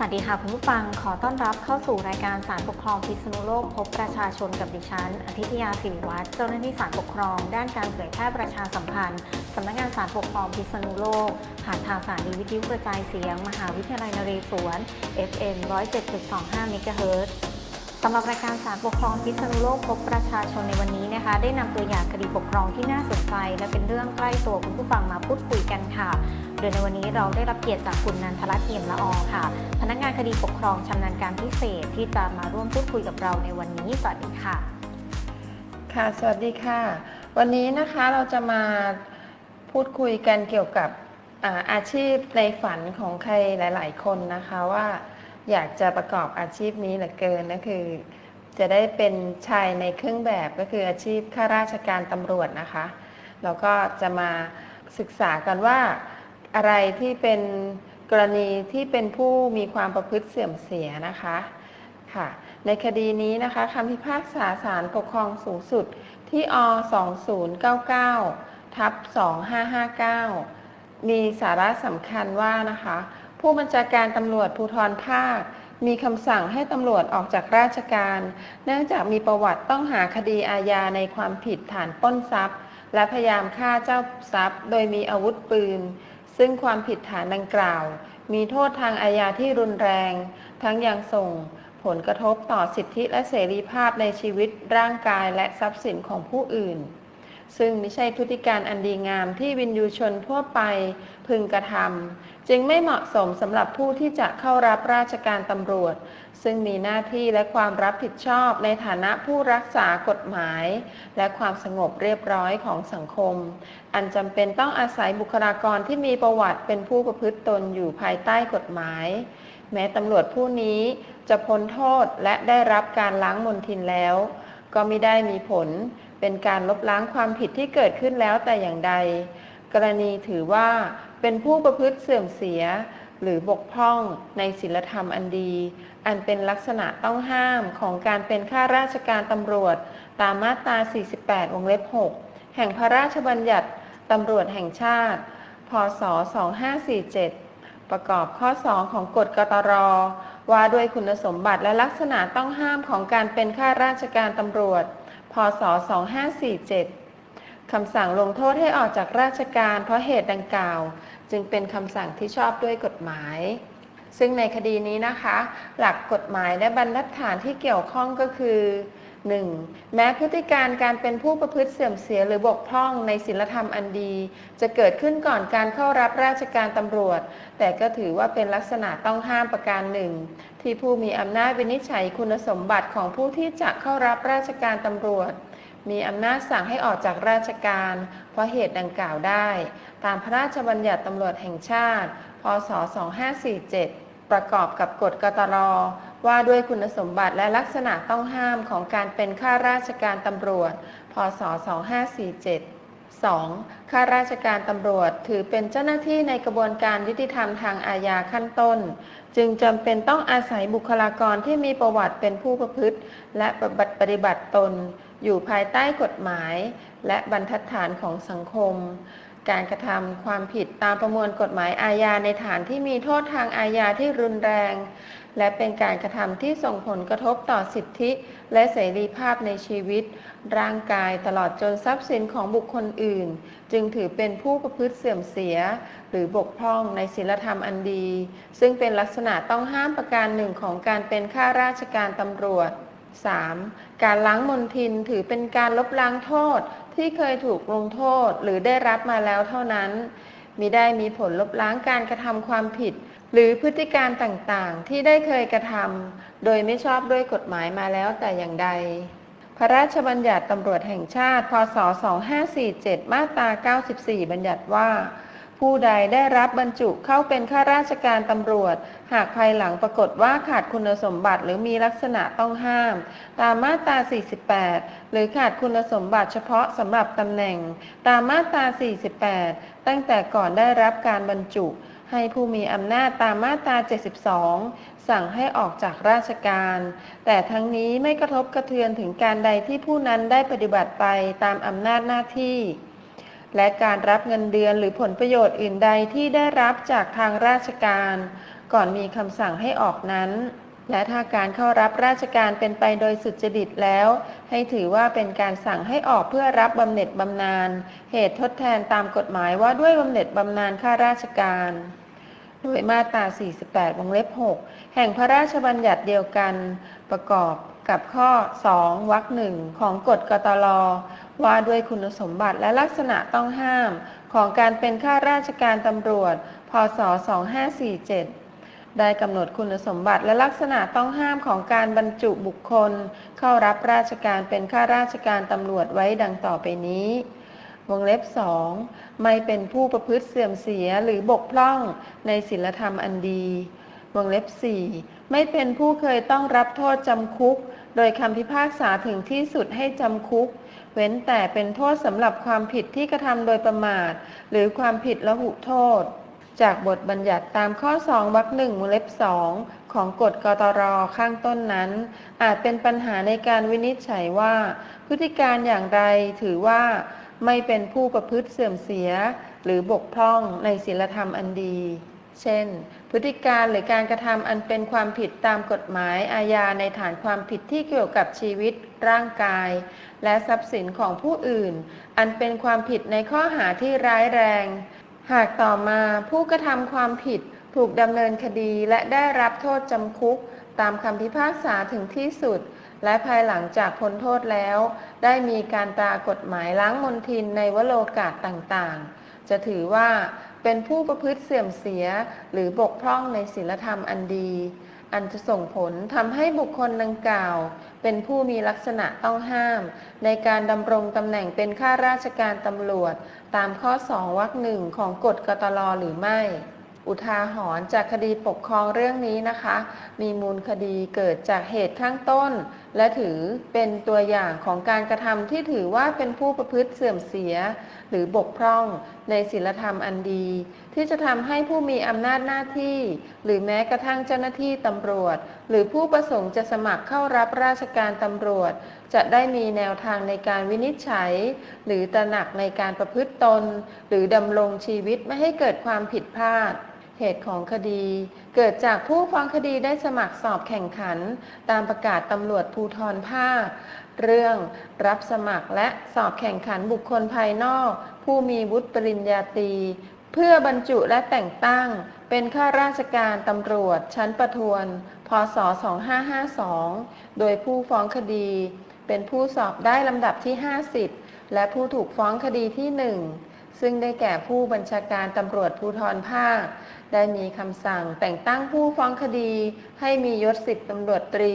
สวัสดีค่ะคุณผู้ฟังขอต้อนรับเข้าสู่รายการสารปกครองพิษณุโลกพบประชาชนกับดิฉันอาทิตยาสิริวัฒน์เจ้าหน้าที่สารปกครอง ด้านการเผยแพร่ประชาสัมพันธ์สำนักงานสารปกครองพิษณุโลกผ่านทางสถานีวิทยุกระจายเสียง มหาวิทยาลัยนเรศวร FM 107.25เมกะเฮิรตซ์ สำหรับรายการสารปกครองพิษณุโลกพบประชาชนในวันนี้นะคะ ได้นำตัวอย่างคดีปกครองที่น่าสนใจ และเป็นเรื่องใกล้ตัวคุณผู้ฟังมาพูดคุยกันค่ะ โดยในวันนี้เราได้รับเกียรติจากคุณนันทรัตน์เอี่ยมละออค่ะ พนักงานคดีปกครองชำนาญการพิเศษที่จะมาร่วมพูดคุยกับเราในวันนี้สวัสดีค่ะ ค่ะ สวัสดีค่ะ วันนี้นะคะเราจะมาพูดคุยกันเกี่ยวกับอาอาชีพในฝันของใครหลาย ๆ คนนะคะว่า อยากจะประกอบอาชีพนี้เหลือเกินนะคือ จะได้เป็นชายในเครื่องแบบก็คืออาชีพข้าราชการตำรวจนะคะเราก็จะมาศึกษากันว่าอะไรที่เป็นกรณีที่เป็นผู้มีความประพฤติเสื่อมเสียนะคะค่ะ ในคดีนี้นะคะคำพิพากษาศาลปกครองสูงสุดที่อ2099ทับ2559 มีสาระสำคัญว่านะคะ ผู้บัญชาการตำรวจภูธรภาค มีคำสั่งให้ตำรวจออกจากราชการ เนื่องจากมีประวัติต้องหาคดีอาญาในความผิดฐานปล้นทรัพย์ และพยายามฆ่าเจ้าทรัพย์ โดยมีอาวุธปืน ซึ่งความผิดฐานดังกล่าว มีโทษทางอาญาที่รุนแรง ทั้งยังส่งผลกระทบต่อสิทธิและเสรีภาพในชีวิตร่างกายและทรัพย์สินของผู้อื่น ซึ่งไม่ใช่พฤติการอันดีงามที่วินยูชนทั่วไป พึงกระทำจึงไม่เหมาะสมสำหรับผู้ที่จะเข้ารับราชการตำรวจ ซึ่งมีหน้าที่และความรับผิดชอบในฐานะผู้รักษากฎหมาย และความสงบเรียบร้อยของสังคม อันจำเป็นต้องอาศัยบุคลากรที่มีประวัติเป็นผู้ประพฤติตนอยู่ภายใต้กฎหมาย แม้ตำรวจผู้นี้จะพ้นโทษและได้รับการล้างมนทินแล้ว ก็ไม่ได้มีผลเป็นการลบล้างความผิดที่เกิดขึ้นแล้วแต่อย่างใด กรณีถือว่า เป็นผู้ประพฤติเสื่อมเสีย หรือบกพร่องในศีลธรรมอันดี อันเป็นลักษณะต้องห้ามของการเป็นข้าราชการตำรวจ ตามมาตรา 48 วงเล็บ 6 แห่งพระราชบัญญัติตำรวจแห่งชาติ พศ 2547 ประกอบข้อ 2 ของกฎกตร ว่าด้วยคุณสมบัติและลักษณะต้องห้ามของการเป็นข้าราชการตำรวจ พศ 2547 คำสั่งลงโทษให้ออกจากราชการเพราะเหตุดังกล่าว จึงเป็นคำสั่งที่ชอบด้วยกฎหมาย ซึ่งในคดีนี้นะคะ หลักกฎหมายและบรรทัดฐานที่เกี่ยวข้องก็คือ 1. แม้พฤติการการเป็นผู้ประพฤติเสื่อมเสียหรือบกพร่องในศีลธรรมอันดี จะเกิดขึ้นก่อนการเข้ารับราชการตำรวจ แต่ก็ถือว่าเป็นลักษณะต้องห้ามประการหนึ่ง ที่ผู้มีอำนาจวินิจฉัยคุณสมบัติของผู้ที่จะเข้ารับราชการตำรวจ มีอำนาจสั่งให้ออกจากราชการ เพราะเหตุดังกล่าวได้ ตามพระราชบัญญัติตำรวจแห่งชาติ พศ 2547 ประกอบกับกฎกตรว่าด้วยคุณสมบัติและลักษณะต้องห้ามของการเป็นข้าราชการตำรวจ พศ 2547 2. ข้าราชการตำรวจถือเป็นเจ้าหน้าที่ในกระบวนการยุติธรรมทางอาญาขั้นต้น จึงจำเป็นต้องอาศัยบุคลากรที่มีประวัติเป็นผู้ประพฤติ และปฏิบัติตน อยู่ภายใต้กฎหมาย และบรรทัดฐานของสังคม การกระทำความผิดตามประมวลกฎหมายอาญาในฐานที่มีโทษทางอาญาที่รุนแรง และเป็นการกระทำที่ส่งผลกระทบต่อสิทธิ และเสรีภาพในชีวิต ร่างกายตลอดจนทรัพย์สินของบุคคลอื่น จึงถือเป็นผู้ประพฤติเสื่อมเสีย หรือบกพร่องในศีลธรรมอันดี ซึ่งเป็นลักษณะต้องห้ามประการหนึ่งของการเป็นข้าราชการตำรวจ 3. การล้างมนทินถือเป็นการลบล้างโทษที่เคยถูกลงโทษหรือได้รับมาแล้วเท่านั้นมิได้มีผลลบล้างการกระทำความผิด หรือพฤติการต่างๆ ที่ได้เคยกระทำโดยไม่ชอบด้วยกฎหมายมาแล้วแต่อย่างใด พระราชบัญญัติตำรวจแห่งชาติ พศ 2547 มาตรา 94 บัญญัติว่า ผู้ใดได้รับบรรจุเข้าเป็นข้าราชการตำรวจ หากภายหลังปรากฏว่าขาดคุณสมบัติหรือมีลักษณะต้องห้าม ตามมาตรา 48 หรือขาดคุณสมบัติเฉพาะสำหรับตำแหน่ง ตามมาตรา 48 ตั้งแต่ก่อนได้รับการบรรจุ ให้ผู้มีอำนาจตามมาตรา 72 สั่งให้ออกจากราชการ แต่ทั้งนี้ไม่กระทบกระเทือนถึงการใดที่ผู้นั้นได้ปฏิบัติไปตามอำนาจหน้าที่ และการรับเงินเดือนหรือผลประโยชน์อื่นใดที่ได้รับจากทางราชการ ก่อนมีคำสั่งให้ออกนั้น และถ้าการเข้ารับราชการเป็นไปโดยสุจริตแล้ว ให้ถือว่าเป็นการสั่งให้ออกเพื่อรับบำเหน็จบำนาญ เหตุทดแทนตามกฎหมายว่าด้วยบำเหน็จบำนาญข้าราชการโดยมาตรา 48 วงเล็บ 6 แห่งพระราชบัญญัติเดียวกันประกอบ กับข้อ 2วรรคหนึ่งของกฎกตลว่าด้วยคุณสมบัติและลักษณะต้องห้าม ของการเป็นข้าราชการตำรวจ พศ 2547 ได้กำหนดคุณสมบัติและลักษณะต้องห้ามของการบรรจุบุคคล เข้ารับราชการเป็นข้าราชการตำรวจไว้ดังต่อไปนี้วงเล็บ2ไม่เป็นผู้ประพฤติเสื่อมเสียหรือบกพร่องในศีลธรรมอันดี วงเล็บ4ไม่เป็นผู้เคยต้องรับโทษจำคุก โดยคำพิพากษาถึงที่สุดให้จำคุก เว้นแต่เป็นโทษสำหรับความผิดที่กระทำโดยประมาท หรือความผิดละหุโทษ จากบทบัญญัติตามข้อ 2 วรรคหนึ่งวงเล็บ2ของกฎกตรข้างต้นนั้น อาจเป็นปัญหาในการวินิจฉัยว่า พฤติการอย่างไรถือว่าไม่เป็นผู้ประพฤติเสื่อมเสีย หรือบกพร่องในศีลธรรมอันดี เช่น พฤติการหรือการกระทำอันเป็นความผิดตามกฎหมายอาญาในฐานความผิดที่เกี่ยวกับชีวิต ร่างกาย และทรัพย์สินของผู้อื่น อันเป็นความผิดในข้อหาที่ร้ายแรง หากต่อมาผู้กระทำความผิดถูกดำเนินคดีและได้รับโทษจำคุก ตามคำพิพากษาถึงที่สุด และภายหลังจากพ้นโทษแล้ว ได้มีการตรากฎหมายล้างมนทินในวโรกาสต่างๆ จะถือว่า เป็นผู้ประพฤติเสื่อมเสียหรือบกพร่องในศีลธรรมอันดี อันจะส่งผลทำให้บุคคลดังกล่าว เป็นผู้มีลักษณะต้องห้าม ในการดำรงตำแหน่งเป็นข้าราชการตำรวจ ตามข้อ2วรรคหนึ่งของกฎกตลหรือไม่ อุทาหรณ์จากคดีปกครองเรื่องนี้นะคะ มีมูลคดีเกิดจากเหตุข้างต้น และถือเป็นตัวอย่างของการกระทำที่ถือว่าเป็นผู้ประพฤติเสื่อมเสีย หรือบกพร่องในศีลธรรมอันดี ที่จะทำให้ผู้มีอำนาจหน้าที่ หรือแม้กระทั่งเจ้าหน้าที่ตำรวจ หรือผู้ประสงค์จะสมัครเข้ารับราชการตำรวจ จะได้มีแนวทางในการวินิจฉัย หรือตระหนักในการประพฤติตน หรือดำรงชีวิตไม่ให้เกิดความผิดพลาด เหตุของคดี เกิดจากผู้ฟ้องคดีได้สมัครสอบแข่งขัน ตามประกาศตำรวจภูทรภาค เรื่องรับสมัครและสอบแข่งขันบุคคลภายนอก ผู้มีวุฒิปริญญาตรีเพื่อบรรจุและแต่งตั้ง เป็นข้าราชการตำรวจชั้นประทวน พศ 2552 โดยผู้ฟ้องคดี เป็นผู้สอบได้ลำดับที่ 50 และผู้ถูกฟ้องคดีที่ 1ซึ่งได้แก่ผู้บัญชาการตำรวจภูธรภาค ได้มีคำสั่งแต่งตั้งผู้ฟ้องคดี ให้มียศสิบตำรวจตรี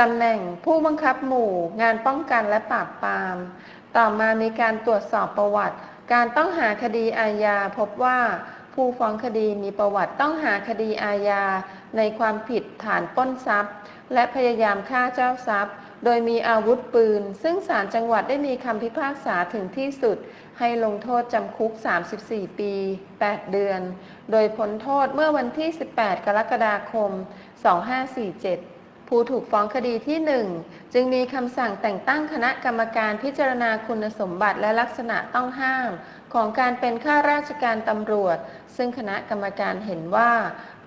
ตำแหน่งผู้บังคับหมู่ งานป้องกันและปราบปราม ต่อมามีการตรวจสอบประวัติ การต้องหาคดีอาญาพบว่าผู้ฟ้องคดีมีประวัติต้องหาคดีอาญาในความผิดฐานปล้นทรัพย์ และพยายามฆ่าเจ้าทรัพย์ โดยมีอาวุธปืน ซึ่งศาลจังหวัดได้มีคำพิพากษาถึงที่สุด ให้ลงโทษจำคุก 34 ปี 8 เดือน โดยพ้นโทษเมื่อวันที่ 18 กรกฎาคม 2547ผู้ถูกฟ้องคดีที่ 1 จึงมีคำสั่งแต่งตั้งคณะกรรมการพิจารณาคุณสมบัติและลักษณะต้องห้าม ของการเป็นข้าราชการตำรวจ ซึ่งคณะกรรมการเห็นว่า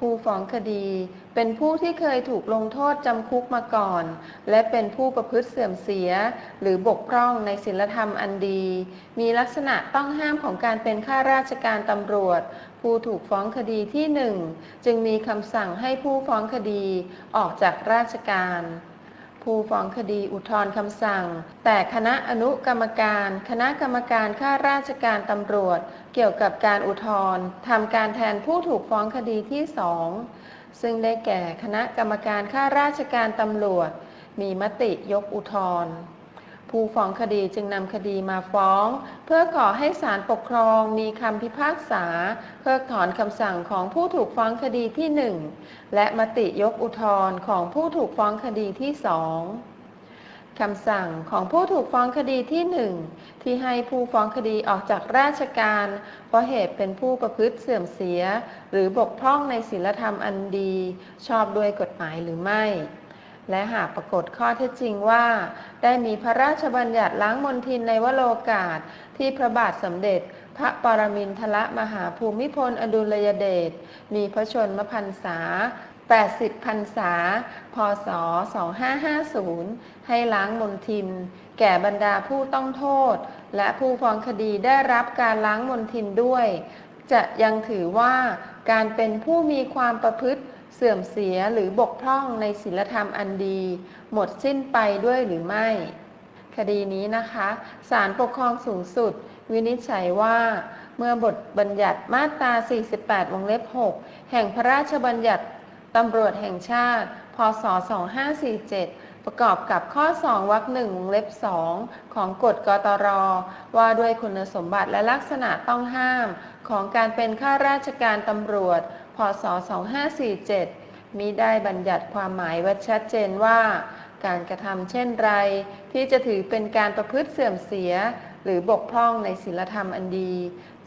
ผู้ฟ้องคดี เป็นผู้ที่เคยถูกลงโทษจำคุกมาก่อน และเป็นผู้ประพฤติเสื่อมเสีย หรือบกพร่องในศีลธรรมอันดี มีลักษณะต้องห้ามของการเป็นข้าราชการตำรวจ ผู้ถูกฟ้องคดีที่หนึ่งจึงมีคำสั่งให้ผู้ฟ้องคดีออกจากราชการ ผู้ฟ้องคดีอุทธรณ์คำสั่ง แต่คณะอนุกรรมการ คณะกรรมการข้าราชการตำรวจ เกี่ยวกับการอุทธรณ์ทำการแทนผู้ถูกฟ้องคดีที่สองซึ่งได้แก่คณะกรรมการข้าราชการตำรวจ มีมติยกอุทธรณ์ ผู้ฟ้องคดีจึงนำคดีมาฟ้อง เพื่อขอให้ศาลปกครองมีคำพิพากษา เพิกถอนคำสั่งของผู้ถูกฟ้องคดีที่หนึ่งและมติยกอุทธรณ์ของผู้ถูกฟ้องคดีที่สองคำสั่งของผู้ถูกฟ้องคดีที่หนึ่งที่ให้ผู้ฟ้องคดีออกจากราชการ เพราะเหตุเป็นผู้ประพฤติเสื่อมเสีย หรือบกพร่องในศีลธรรมอันดี ชอบด้วยกฎหมายหรือไม่ และหากปรากฏข้อเท็จจริงว่า ได้มีพระราชบัญญัติล้างมลทินในวโรกาส ที่พระบาทสมเด็จ พระปรมินทรมหาภูมิพลอดุลยเดชมีพระชนมพรรษา 80พรรษา พศ 2550 ให้ล้างมนทิน แก่บรรดาผู้ต้องโทษ และผู้ฟ้องคดีได้รับการล้างมนทินด้วย จะยังถือว่าการเป็นผู้มีความประพฤติ เสื่อมเสียหรือบกพร่องในศีลธรรมอันดี หมดสิ้นไปด้วยหรือไม่ คดีนี้นะคะศาลปกครองสูงสุด วินิจฉัยว่า เมื่อบทบัญญัติมาตรา 48 วงเล็บ 6 แห่งพระราชบัญญัติตำรวจแห่งชาติ พศ 2547 ประกอบกับข้อ 2 วรรคหนึ่งวงเล็บ 2 ของกฎกตร ว่าด้วยคุณสมบัติและลักษณะต้องห้าม ของการเป็นข้าราชการตำรวจ พศ 2547 มิได้บัญญัติความหมายไว้ชัดเจนว่า การกระทำเช่นไร ที่จะถือเป็นการประพฤติเสื่อมเสีย หรือบกพร่องในศีลธรรมอันดี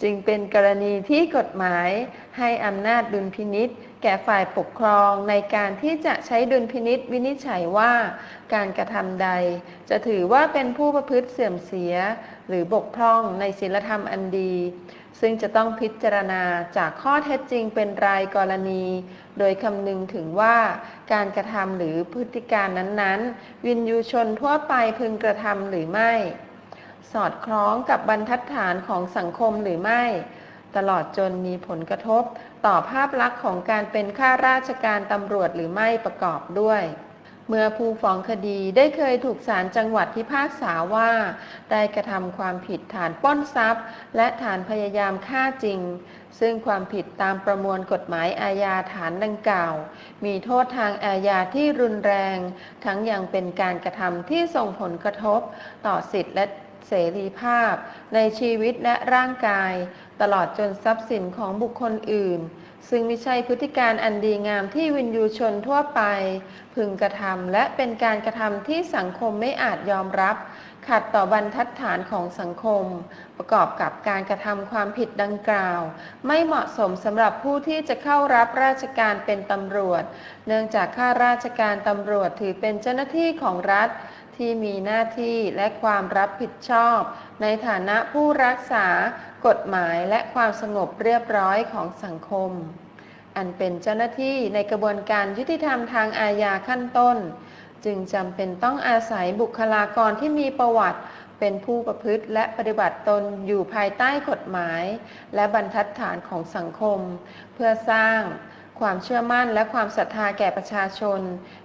จึงเป็นกรณีที่กฎหมายให้อำนาจดุลพินิษแก่ฝ่ายปกครองในการที่จะใช้ดุลพินิษวินิจฉัยว่า การกระทำใด จะถือว่าเป็นผู้ประพฤติเสื่อมเสีย หรือบกพร่องในศีลธรรมอันดี ซึ่งจะต้องพิจารณาจากข้อเท็จจริงเป็นรายกรณี โดยคำนึงถึงว่าการกระทำหรือพฤติการนั้นๆ วินยูชนทั่วไปพึงกระทำหรือไม่ สอดคล้องกับบรรทัดฐานของสังคมหรือไม่ ตลอดจนมีผลกระทบต่อภาพลักษณ์ของการเป็นข้าราชการตำรวจหรือไม่ประกอบด้วย เมื่อผู้ฟ้องคดีได้เคยถูกศาลจังหวัดพิพากษาว่า ได้กระทำความผิดฐานป้นทรัพย์ และฐานพยายามฆ่าจริง ซึ่งความผิดตามประมวลกฎหมายอาญาฐานดังกล่าว มีโทษทางอาญาที่รุนแรง ทั้งยังเป็นการกระทำที่ส่งผลกระทบ ต่อสิทธิและเสรีภาพ ในชีวิตและร่างกาย ตลอดจนทรัพย์สินของบุคคลอื่น ซึ่งไม่ใช่พฤติการอันดีงามที่วินยูชนทั่วไป พึงกระทำและเป็นการกระทำที่สังคมไม่อาจยอมรับ ขัดต่อบรรทัดฐานของสังคม ประกอบกับการกระทำความผิดดังกล่าว ไม่เหมาะสมสำหรับผู้ที่จะเข้ารับราชการเป็นตำรวจ เนื่องจากข้าราชการตำรวจถือเป็นเจ้าหน้าที่ของรัฐ ที่มีหน้าที่และความรับผิดชอบ ในฐานะผู้รักษากฎหมายและความสงบเรียบร้อยของสังคม อันเป็นเจ้าหน้าที่ในกระบวนการยุติธรรมทางอาญาขั้นต้น จึงจำเป็นต้องอาศัยบุคลากรที่มีประวัติเป็นผู้ประพฤติและปฏิบัติตนอยู่ภายใต้กฎหมาย และบรรทัดฐานของสังคม เพื่อสร้างความเชื่อมั่นและความศรัทธาแก่ประชาชน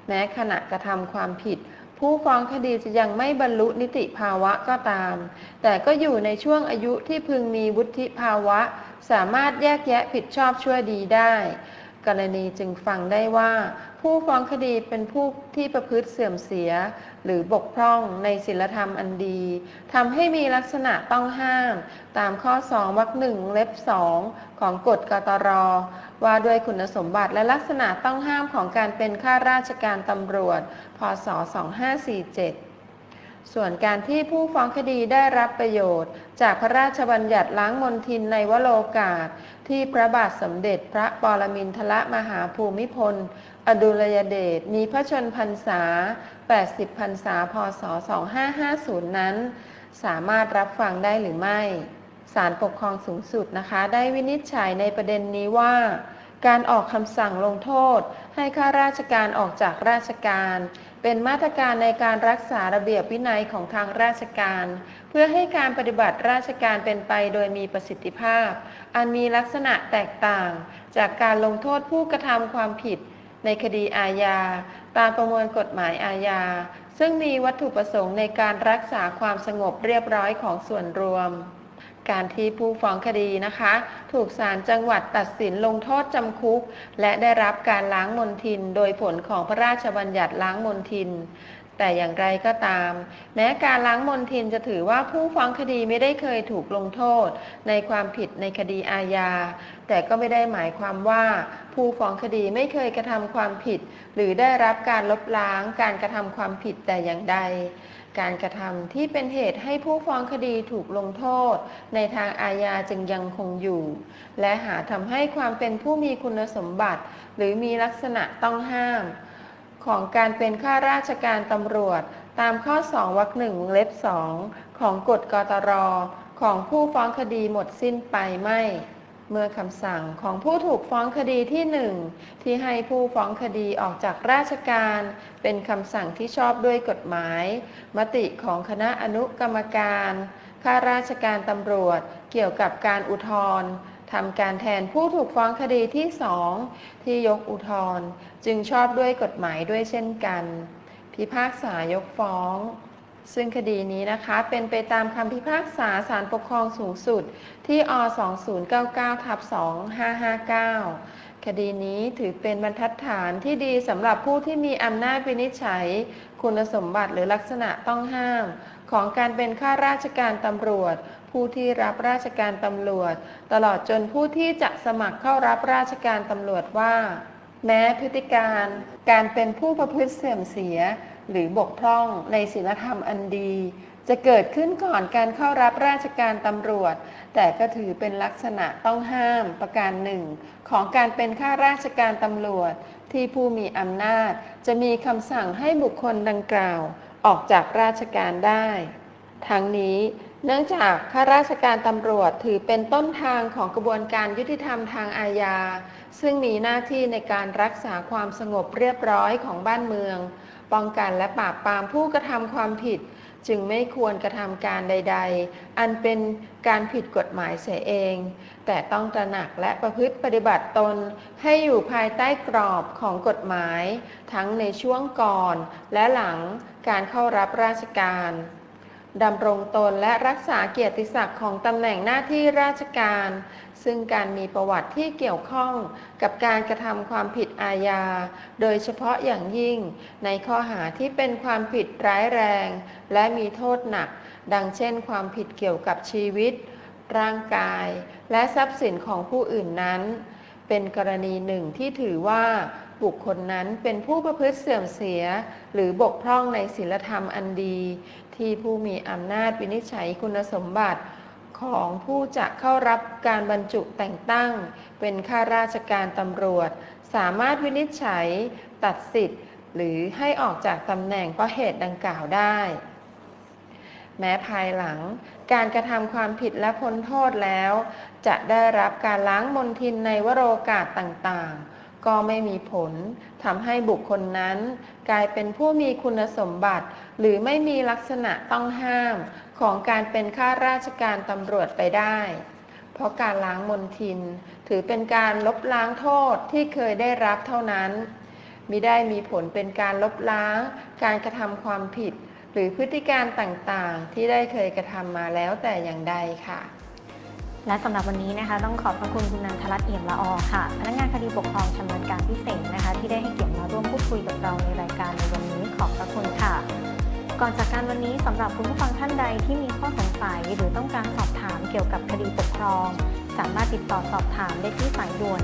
แม้ขณะกระทำความผิด ผู้ฟ้องคดีจะยังไม่บรรลุนิติภาวะก็ตาม แต่ก็อยู่ในช่วงอายุที่พึงมีวุฒิภาวะ สามารถแยกแยะผิดชอบชั่วดีได้ กรณีจึงฟังได้ว่า ผู้ฟ้องคดีเป็นผู้ที่ประพฤติเสื่อมเสีย หรือบกพร่องในศีลธรรมอันดีทำให้มีลักษณะต้องห้าม ตามข้อ 2 วรรคหนึ่งเล็บ 2 ของกฎกตร ว่าด้วยคุณสมบัติและลักษณะต้องห้ามของการเป็นข้าราชการตำรวจ พศ 2547 ส่วนการที่ผู้ฟ้องคดีได้รับประโยชน์ จากพระราชบัญญัติล้างมนทินในวโรกาส ที่พระบาทสมเด็จพระปรมินทรมหาภูมิพล อดุลยเดชมีพระชนพรรษา 80 พรรษา พศ 2550 นั้น สามารถรับฟังได้หรือไม่ ศาลปกครองสูงสุดนะคะ ได้วินิจฉัยในประเด็นนี้ว่าการออกคำสั่งลงโทษ ให้ข้าราชการออกจากราชการ เป็นมาตรการในการรักษาระเบียบวินัยของทางราชการ เพื่อให้การปฏิบัติราชการเป็นไปโดยมีประสิทธิภาพ อันมีลักษณะแตกต่าง จากการลงโทษผู้กระทำความผิด ในคดีอาญา ตามประมวลกฎหมายอาญา ซึ่งมีวัตถุประสงค์ในการรักษาความสงบเรียบร้อยของส่วนรวม การที่ผู้ฟ้องคดีนะคะ ถูกศาลจังหวัดตัดสินลงโทษจำคุก และได้รับการล้างมนทิน โดยผลของพระราชบัญญัติล้างมนทิน แต่อย่างไรก็ตาม แม้การล้างมนทินจะถือว่าผู้ฟ้องคดีไม่ได้เคยถูกลงโทษ ในความผิดในคดีอาญา แต่ก็ไม่ได้หมายความว่า ผู้ฟ้องคดีไม่เคยกระทำความผิด หรือได้รับการลบล้างการกระทำความผิดแต่อย่างใด การกระทำที่เป็นเหตุให้ผู้ฟ้องคดีถูกลงโทษ ในทางอาญาจึงยังคงอยู่ และหาทำให้ความเป็นผู้มีคุณสมบัติ หรือมีลักษณะต้องห้าม ของการเป็นข้าราชการตำรวจ ตามข้อ 2วรรคหนึ่งวงเล็บ2ของกฎกตร ของผู้ฟ้องคดีหมดสิ้นไปไม่ เมื่อคำสั่งของผู้ถูกฟ้องคดีที่หนึ่งที่ให้ผู้ฟ้องคดีออกจากราชการ เป็นคำสั่งที่ชอบด้วยกฎหมาย มติของคณะอนุกรรมการข้าราชการตำรวจเกี่ยวกับการอุทธรณ์ทำการแทนผู้ถูกฟ้องคดีที่สองที่ยกอุทธรณ์จึงชอบด้วยกฎหมายด้วยเช่นกัน พิพากษายกฟ้อง ซึ่งคดีนี้นะคะเป็นไปตามคำพิพากษาศาลปกครองสูงสุดที่อ2099ทับ2559 คดีนี้ถือเป็นบรรทัดฐานที่ดีสำหรับผู้ที่มีอำนาจวินิจฉัย คุณสมบัติหรือลักษณะต้องห้าม ของการเป็นข้าราชการตำรวจ ผู้ที่รับราชการตำรวจ ตลอดจนผู้ที่จะสมัครเข้ารับราชการตำรวจว่า แม้พฤติการ การเป็นผู้ประพฤติเสื่อมเสีย หรือบกพร่องในศีลธรรมอันดี จะเกิดขึ้นก่อนการเข้ารับราชการตำรวจ แต่ก็ถือเป็นลักษณะต้องห้ามประการหนึ่ง ของการเป็นข้าราชการตำรวจ ที่ผู้มีอำนาจ จะมีคำสั่งให้บุคคลดังกล่าว ออกจากราชการได้ ทั้งนี้เนื่องจากข้าราชการตำรวจถือเป็นต้นทางของกระบวนการยุติธรรมทางอาญา ซึ่งมีหน้าที่ในการรักษาความสงบเรียบร้อยของบ้านเมือง ป้องกันและปราบปรามผู้กระทำความผิด จึงไม่ควรกระทำการใด ๆ อันเป็นการผิดกฎหมายเสียเอง แต่ต้องตระหนักและประพฤติปฏิบัติตนให้อยู่ภายใต้กรอบของกฎหมาย ทั้งในช่วงก่อนและหลังการเข้ารับราชการ ดำรงตนและรักษาเกียรติศักดิ์ของตำแหน่งหน้าที่ราชการ ซึ่งการมีประวัติที่เกี่ยวข้องกับการกระทำความผิดอาญา โดยเฉพาะอย่างยิ่ง ในข้อหาที่เป็นความผิดร้ายแรง และมีโทษหนัก ดังเช่น ความผิดเกี่ยวกับชีวิต ร่างกาย และทรัพย์สินของผู้อื่นนั้น เป็นกรณีหนึ่งที่ถือว่า บุคคลนั้นเป็นผู้ประพฤติเสื่อมเสีย หรือบกพร่องในศีลธรรมอันดี ที่ผู้มีอำนาจวินิจฉัยคุณสมบัติของผู้จะเข้ารับการบรรจุแต่งตั้ง เป็นข้าราชการตำรวจ สามารถวินิจฉัย ตัดสิทธิ์ หรือให้ออกจากตำแหน่งเพราะเหตุดังกล่าวได้ แม้ภายหลังการกระทำความผิดและพ้นโทษแล้ว จะได้รับการล้างมนทินในวโรกาสต่างๆ ก็ไม่มีผลทำให้บุคคลนั้น กลายเป็นผู้มีคุณสมบัติ หรือไม่มีลักษณะต้องห้ามของการเป็นข้าราชการตำรวจไปได้ เพราะการล้างมนทิน ถือเป็นการลบล้างโทษที่เคยได้รับเท่านั้นมิได้มีผลเป็นการลบล้าง การกระทำความผิด หรือพฤติการต่างๆ ที่ได้เคยกระทำมาแล้วแต่อย่างใดค่ะ และสำหรับวันนี้นะคะ ต้องขอบพระคุณคุณนันทรัตน์เอี่ยมละออค่ะ พนักงานคดีปกครองชำนาญการพิเศษนะคะ ที่ได้ให้เกียรติมาร่วมพูดคุยกับเราในรายการในวันนี้ขอบพระคุณค่ะ ก่อนจากการวันนี้สำหรับคุณผู้ฟังท่านใดที่มีข้อสงสัยหรือต้องการสอบถามเกี่ยวกับคดีปกครอง สามารถติดต่อสอบถามได้ที่สายด่วน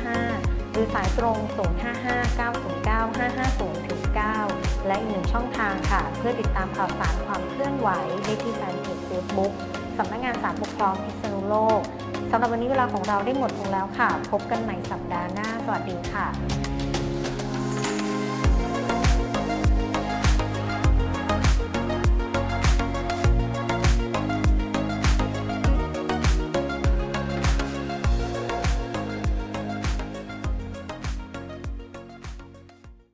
1355 หรือสายตรง 055-909-550-9 และอีกหนึ่งช่องทางค่ะ เพื่อติดตามข่าวสารความเคลื่อนไหวได้ที่แฟนเพจ Facebook สำนักงานสารปกครองพิษณุโลกสำหรับวันนี้เวลาของเราได้หมดลงแล้วค่ะ พบกันใหม่สัปดาห์หน้า สวัสดีค่ะ